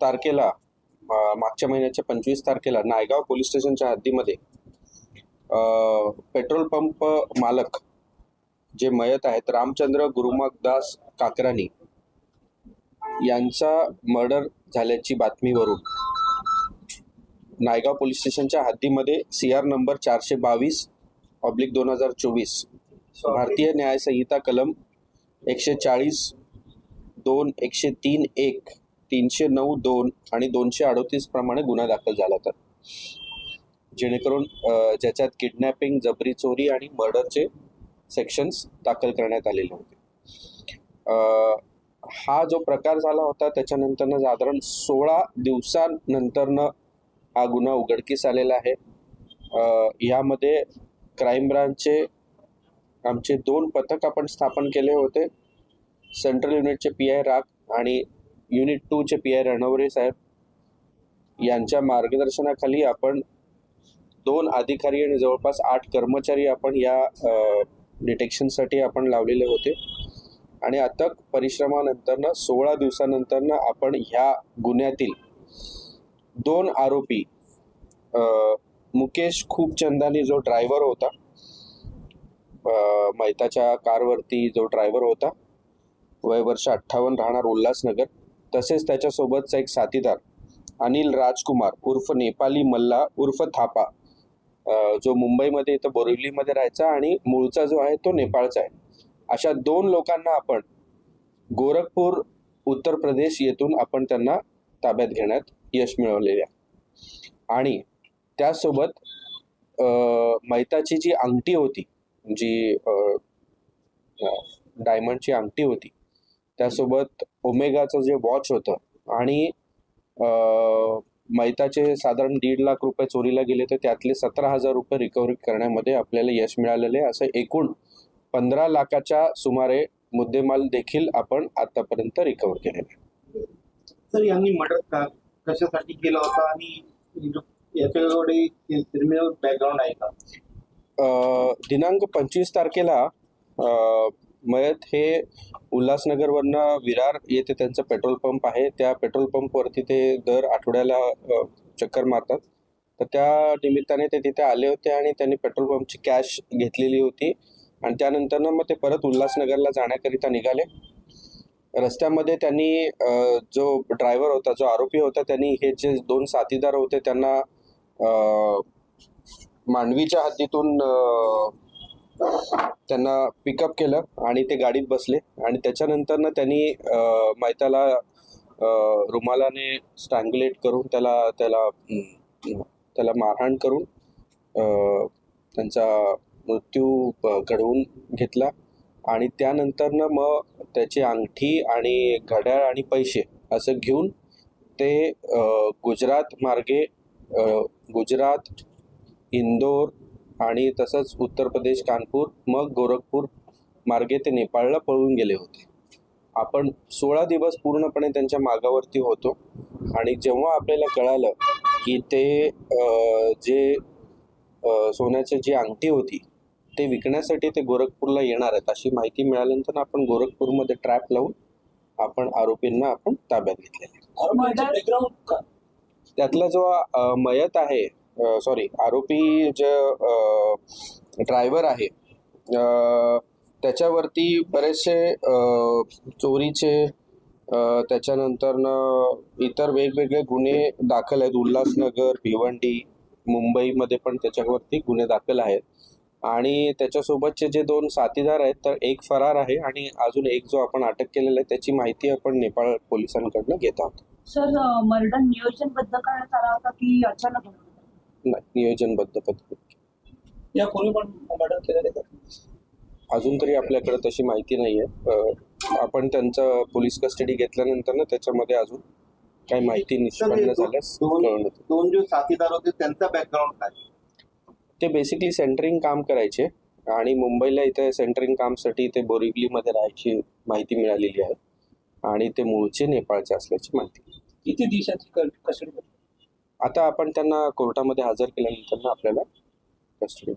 तारखेला मागच्या महिन्याच्या पंचवीस तारखेला नायगाव पोलीस स्टेशनच्या हद्दीमध्ये पेट्रोल पंप मालक जे मयत आहेत रामचंद्र गुरुमकदास काकरानी यांचा मर्डर झाल्याची बातमीवरून नायगाव पोलीस स्टेशनच्या हद्दीमध्ये सी आर नंबर चारशे बावीस ऑब्लिक दोन हजार चोवीस भारतीय न्यायसंहिता कलम एकशे चाळीस दोन एकशे तीन एक तीनशे नऊ दोन आणि दोनशे अडोतीस प्रमाणे गुन्हा दाखल झाला तर जेणेकरून ज्याच्यात किडनॅपिंग जबरी चोरी आणि मर्डरचे सेक्शन्स दाखल करण्यात आलेले होते. हा जो प्रकार झाला होता त्याच्यानंतरनं साधारण सोळा दिवसांनंतरनं हा गुन्हा उघडकीस आलेला आहे. यामध्ये क्राईम ब्रांचचे आमचे दोन पथक आपण स्थापन केले होते. सेंट्रल युनिटचे पी आय राग आणि युनिट टूचे पी आय रणवरे साहेब यांच्या मार्गदर्शनाखाली आपण दोन अधिकारी आणि जवळपास आठ कर्मचारी आपण या डिटेक्शनसाठी आपण लावलेले होते. आणि अथक परिश्रमानंतरनं सोळा दिवसानंतरनं आपण ह्या गुन्ह्यातील दोन आरोपी मुकेश खूपचंदानी जो ड्रायव्हर होता मैताच्या कारवरती जो ड्रायव्हर होता वय वर्ष अठ्ठावन्न राहणार उल्हासनगर तसेच त्याच्यासोबतचा एक साथीदार अनिल राजकुमार उर्फ नेपाली मल्ला उर्फ थापा जो मुंबईमध्ये इथं बोरिवलीमध्ये राहायचा आणि मूळचा जो आहे तो नेपाळचा आहे. अशा दोन लोकांना आपण गोरखपूर उत्तर प्रदेश येथून आपण त्यांना ताब्यात घेण्यात यश मिळवलेले आहे. आणि त्यासोबत मैताची जी अंगठी होती जी डायमंडची अंगठी होती त्यासोबत ओमेगाचं जे वॉच होतं आणि मैताचे साधारण दीड लाख रुपये चोरीला गेले तर त्यातले सतरा हजार रुपये रिकव्हरी करण्यामध्ये आपल्याला यश मिळालेले आहे. असं एकूण पंधरा लाखाच्या सुमारे मुद्देमाल देखील आपण आतापर्यंत रिकव्हर केलेला आहे. सर यांनी मर्डर का कशासाठी केला होता आणि याच्याकडे क्रिमिनल बॅकग्राऊंड आहे का दिनांक पंचवीस तारखेला मयत हे उल्हासनगरवरनं विरार येथे त्यांचं पेट्रोल पंप आहे. त्या पेट्रोल पंपवरती ते दर आठवड्याला चक्कर मारतात. तर त्या निमित्ताने ते तिथे आले होते आणि त्यांनी पेट्रोल पंपची कॅश घेतलेली होती. आणि त्यानंतरनं मग ते परत उल्हासनगरला जाण्याकरिता निघाले. रस्त्यामध्ये त्यांनी जो ड्रायव्हर होता जो आरोपी होता त्यांनी हे जे दोन साथीदार होते त्यांना मांडवीच्या हद्दीतून त्यांना पिकअप केलं आणि ते गाडीत बसले. आणि त्याच्यानंतरनं त्यांनी मैताला रुमालाने स्ट्रँग्युलेट करून त्याला त्याला त्याला मारहाण करून त्यांचा मृत्यू घडवून घेतला. आणि त्यानंतरनं मग त्याची अंगठी आणि घड्याळ आणि पैसे असं घेऊन ते गुजरात मार्गे गुजरात इंदोर आणि तसंच उत्तर प्रदेश कानपूर मग गोरखपूर मार्गे ते नेपाळला पळून गेले होते. आपण सोळा दिवस पूर्णपणे त्यांच्या मागावरती होतो आणि जेव्हा आपल्याला कळालं की ते जे सोन्याची जी अंगठी होती ते विकण्यासाठी ते गोरखपूरला येणार आहेत अशी माहिती मिळाल्यानंतर आपण गोरखपूरमध्ये ट्रॅप लावून आपण आरोपींना आपण ताब्यात घेतलेले त्यातला जो मयत आहे सॉरी आरोपी जे ड्रायव्हर आहे त्याच्यावरती बरेचसे चोरीचे त्याच्यानंतर त्याच्यानंतरनं इतर वेगवेगळे गुन्हे दाखल आहेत. उल्हासनगर भिवंडी मुंबईमध्ये पण त्याच्यावरती गुन्हे दाखल आहेत. आणि त्याच्यासोबतचे जे दोन साथीदार आहेत तर एक फरार आहे आणि अजून एक जो आपण अटक केलेला आहे त्याची माहिती आपण नेपाळ पोलिसांकडनं घेत आहोत. सर मर्डर नियोजनबद्ध करण्यात आला होता की अचानक? नाही नियोजनबद्ध पद्धत. या कोणी पण मर्डर केलेले का अजून तरी आपल्याकडे तशी माहिती नाही आहे आपण त्यांचं पोलीस कस्टडी घेतल्यानंतर ना त्याच्यामध्ये अजून काही माहिती निष्पन्न झाल्यास दोन कळवण्यात येईल. दोन जो साथीदार होते त्यांचा बॅकग्राऊंड काय? ते बेसिकली सेंटरिंग काम करायचे आणि मुंबईला इथे सेंटरिंग कामसाठी ते बोरिवलीमध्ये राहायची माहिती मिळालेली आहे. आणि ते मूळचे नेपाळचे असल्याची माहिती. किती दिवसाची कस्टडी आता आपण त्यांना कोर्टामध्ये हजर केल्यानंतर ना आपल्याला कस्टडी